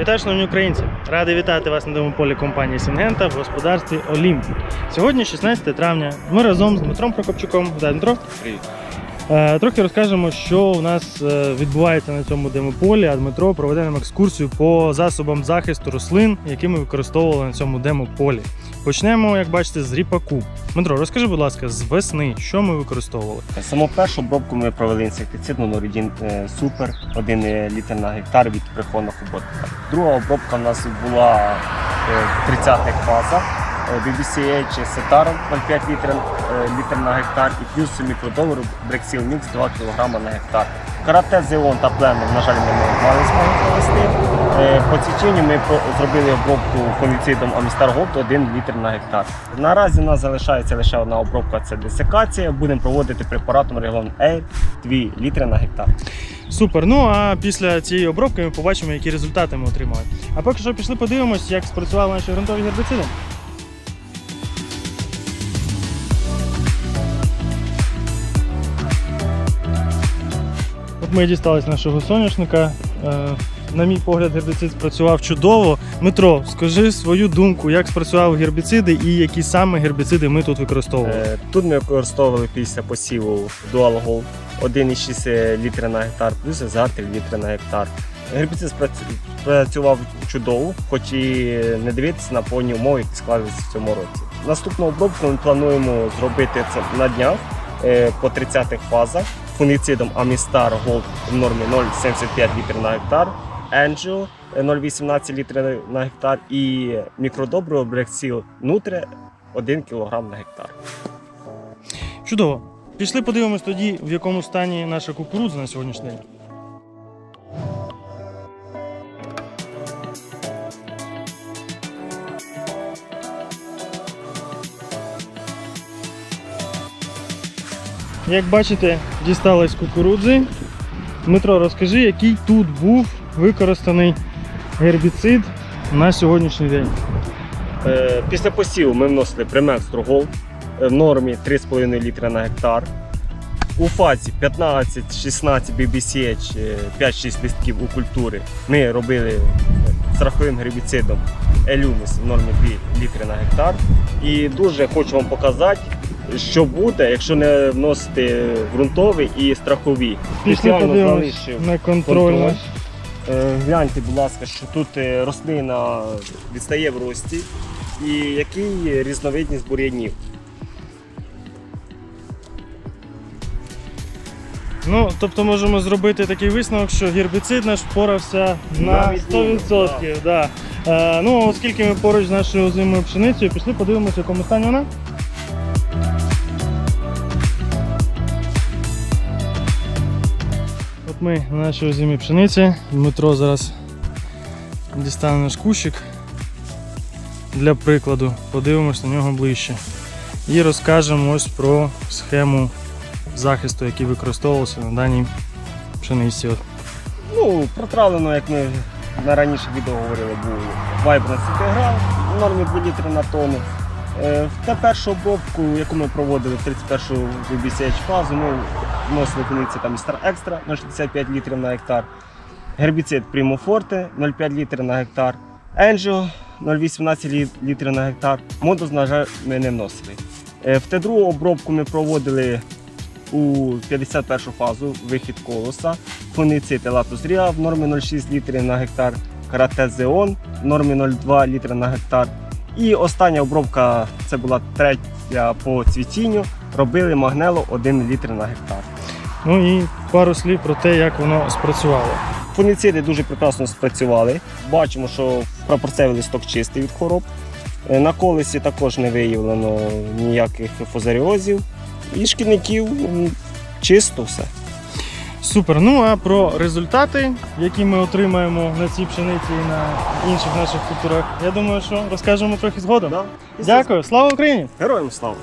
Вітаю, шановні українці! Радий вітати вас на демополі компанії Сінгента в господарстві Олімп. Сьогодні 16 травня. Ми разом з Дмитром Прокопчуком. Да, Дмитро? Привіт. Е, Трохи розкажемо, що у нас е, відбувається на цьому демополі, а Дмитро проведе нам екскурсію по засобам захисту рослин, які ми використовували на цьому демополі. Почнемо, як бачите, з ріпаку. Дмитро, розкажи, будь ласка, з весни, що ми використовували? Саму першу обробку ми провели інсектицидну Норідін е, Супер, 1 літр на гектар від прихонних оботника. Друга обробка в нас була в 30-х фазах. Е, BBCH Сетаром 0,5 літр, е, на гектар і плюс мікродолару Брексіл Мікс 2 кг на гектар. Карате Зеон та Пленер, на жаль, не мали змоги провести. Е, По цічині ми зробили обробку фунгіцидом Амістар Голд 1 літр на гектар. Наразі у нас залишається лише одна обробка це десикація. Будемо проводити препаратом Реглон Air 2 літри на гектар. Супер. Ну а після цієї обробки ми побачимо, які результати ми отримали. А поки що пішли подивимось, як спрацювали наші ґрунтові гербіциди. Ми дістались нашого соняшника. Е, На мій погляд, гербіцид спрацював чудово. Дмитро, скажи свою думку, як спрацювали гербіциди і які саме гербіциди ми тут використовували. Е, Тут ми використовували після посіву Dual Gold 1,6 літра на гектар, плюс ЗА 3 літри на гектар. Гербіцид спрацю- спрацював чудово, хоч і не дивитися на повні умови, які склалися в цьому році. Наступну обробку ми плануємо зробити це на днях е, по 30-х фазах фунгіцидом Амістар Голд в нормі 0,75 літр на гектар, Angel е, 0,18 літр на гектар і мікродобриво Brexil Нутре 1 кг на гектар. Чудово. Пішли подивимось тоді, в якому стані наша кукурудза на сьогоднішній день. Як бачите, дісталась кукурудзи. Дмитро, розкажи, який тут був використаний гербіцид на сьогоднішній день. Е, Після посіву ми вносили Примекс Трогол в нормі 3,5 літра на гектар. У фазі 15-16 BBCH, е, 5-6 листків у культури ми робили страховим гербіцидом Елюміс в нормі 2 літри на гектар. І дуже хочу вам показати, що буде, якщо не вносити ґрунтовий і страхові. Залишив на контроль. Е, Гляньте, будь ласка, що тут е, рослина відстає в рості і який різновидність бур'янів. Ну, тобто можемо зробити такий висновок, що гербіцид наш впорався на 100%. Да. Е, ну, оскільки ми поруч з нашою озимою пшеницею, пішли подивимося, в якому стані вона. От ми на нашій озимій пшениці. Дмитро зараз дістане наш кущик. Для прикладу, подивимось на нього ближче. І розкажемо ось про схему захисту, який використовувався на даній пшениці. Ну, протравлено, як ми на раніше відео говорили, був Vibrance Integral в нормі 2 літри на тонну. Е, В те першу обробку, яку ми проводили в 31-му BBCH фазу, ми вносили куниці там Star Extra на 65 літрів на гектар, гербіцид Primo 0,5 літри на гектар, Angel 0,18 літрів на гектар. Модус, на жаль, ми не вносили. Е, В те другу обробку ми проводили у 51 фазу вихід колоса, фунгіцид Елатозріа в нормі 0,6 літрів на гектар, карате Зеон в нормі 0,2 літри на гектар. І остання обробка це була третя по цвітінню. Робили магнело 1 літр на гектар. Ну і пару слів про те, як воно спрацювало. Фунгіциди дуже прекрасно спрацювали. Бачимо, що прапорцевий листок чистий від хвороб. Е, На колесі також не виявлено ніяких фузаріозів. І шкідників чисто все. Супер. Ну а про результати, які ми отримаємо на цій пшениці і на інших наших культурах, я думаю, що розкажемо трохи згодом. Да? Дякую, слава Україні! Героям слава!